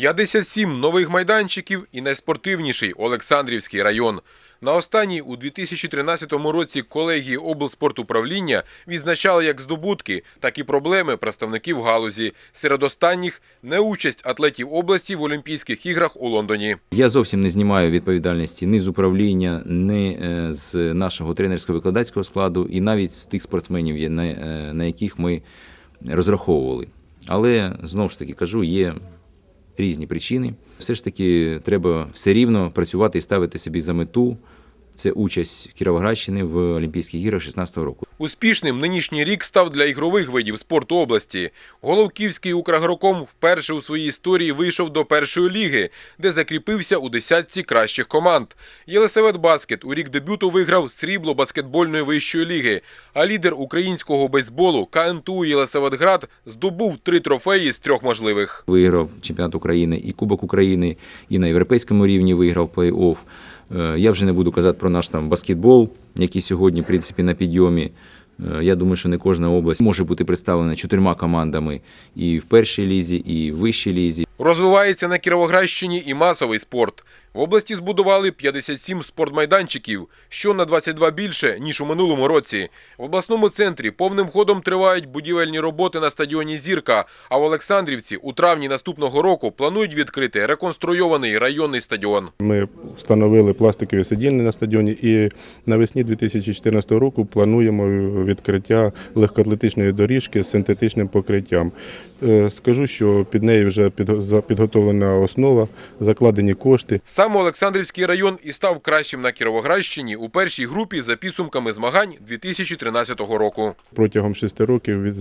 57 нових майданчиків і найспортивніший Олександрівський район. На останній у 2013 році колегії облспортуправління відзначали як здобутки, так і проблеми представників галузі. Серед останніх неучасть атлетів області в Олімпійських іграх у Лондоні. Я зовсім не знімаю відповідальності ні з управління, ні е, з нашого тренерсько-викладацького складу, і навіть з тих спортсменів, е, на яких ми розраховували. Але знову ж таки кажу, є різні причини. Все ж таки треба все рівно працювати і ставити собі за мету. Це участь Кіровоградщини в Олімпійських іграх 2016 року. Успішним нинішній рік став для ігрових видів спорту області. Головківський Украгроком вперше у своїй історії вийшов до першої ліги, де закріпився у десятці кращих команд. Єлисавет Баскет у рік дебюту виграв срібло баскетбольної вищої ліги, а лідер українського бейсболу КНТУ Єлисаветград здобув три трофеї з трьох можливих. Виграв чемпіонат України і Кубок України, і на європейському рівні виграв плей-офф. Е, Я вже не буду казати про наш там баскетбол, який сьогодні, в принципі, на підйомі. Е, Я думаю, що не кожна область може бути представлена чотирма командами і в першій лізі, і в вищій лізі. Розвивається на Кіровоградщині і масовий спорт. В області збудували 57 спортмайданчиків, що на 22 більше, ніж у минулому році. В обласному центрі повним ходом тривають будівельні роботи на стадіоні «Зірка», а в Олександрівці у травні наступного року планують відкрити реконструйований районний стадіон. Ми встановили пластикові сидіння на стадіоні і навесні 2014 року плануємо відкриття легкоатлетичної доріжки з синтетичним покриттям. Е, Скажу, що під нею вже підготовлена основа, закладені кошти. Саме Олександрівський район і став кращим на Кіровоградщині у першій групі за підсумками змагань 2013 року. Протягом шести років від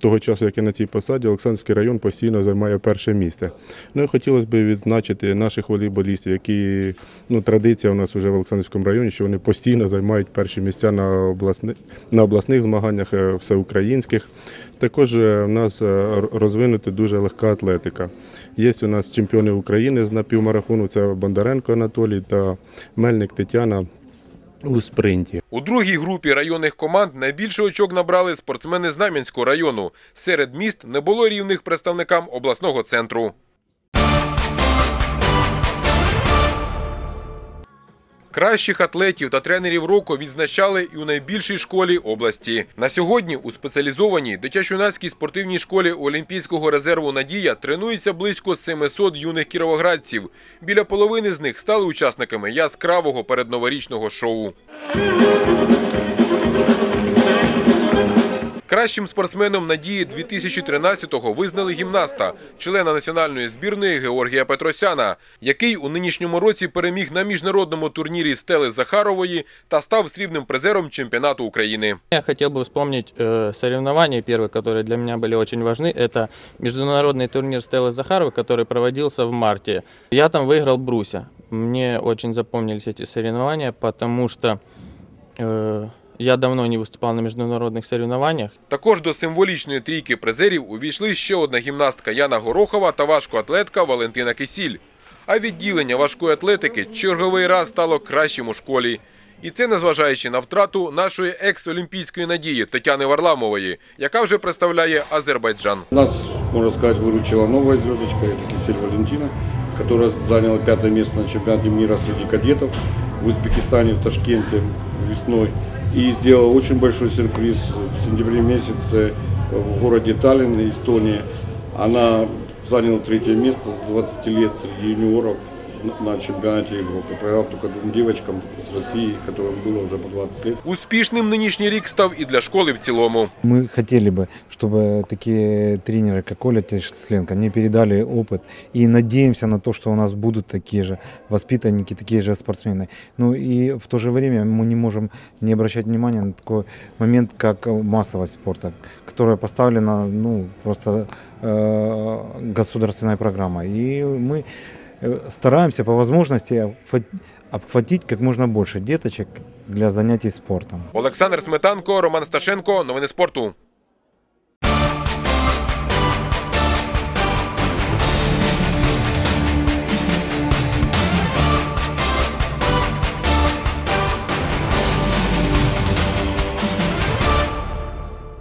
того часу, як я на цій посаді, Олександрівський район постійно займає перше місце. Ну хотілося б відзначити наших волейболістів, які ну, традиція у нас вже в Олександрівському районі, що вони постійно займають перші місця на обласних, на обласних змаганнях, е, всеукраїнських. Також е, в нас е, розвинута дуже легка атлетика. Є у нас чемпіони України з напівмарафону, це Бондаренко Анатолій та Мельник Тетяна у спринті. У другій групі районних команд найбільше очок набрали спортсмени Знам'янського району. Серед міст не було рівних представникам обласного центру. Кращих атлетів та тренерів року відзначали і у найбільшій школі області. На сьогодні у спеціалізованій дитячо-юнацькій спортивній школі Олімпійського резерву Надія тренується близько 700 юних кіровоградців. Біля половини з них стали учасниками яскравого передноворічного шоу. Кращим спортсменом Надії 2013-го визнали гімнаста, члена національної збірної Георгія Петросяна, який у нинішньому році переміг на міжнародному турнірі Стели Захарової та став срібним призером чемпіонату України. Я хотел бы вспомнить э, соревнования первые, которые для меня были очень важны. Это международный турнир Стеллы Захаровой, который проводился в марте. Я там выиграл бруся. Мне очень запомнились эти соревнования, потому что э, я давно не выступал на международных соревнованиях. Також до символічної трійки призерів увійшли ще одна гімнастка Яна Горохова та важкоатлетка Валентина Кисіль. А відділення важкої атлетики черговий раз стало кращим у школі. І це незважаючи на втрату нашої екс-олімпійської надії Тетяни Варламової, яка вже представляє Азербайджан. Нас, можно сказать, выручила новая звездочка, это Кисель Валентина, которая заняла пятое место на чемпионате мира среди кадетов в Узбекистане, в Ташкенте весной. И сделала очень большой сюрприз в сентябре месяце в городе Таллин, Эстония. Она заняла третье место 20 лет среди юниоров на- на чемпионате Европы. Проиграв только двум девочкам с России, которым было уже по 20 лет. Успішним нинішній рік став і для школи в цілому. Мы хотели бы, чтобы такие тренеры, как Оля Тешленко, не передали опыт. И надеемся на то, что у нас будут такие же воспитанники, такие же спортсмены. Ну и в то же время мы не можем не обращать внимания на такой момент, как массовость спорта, которая поставлена ну, просто э, государственной программой. И мы э, стараемся по возможности обхват- обхватить как можно больше деточек для занятий спортом. Олександр Сметанко, Роман Сташенко. Новини спорту.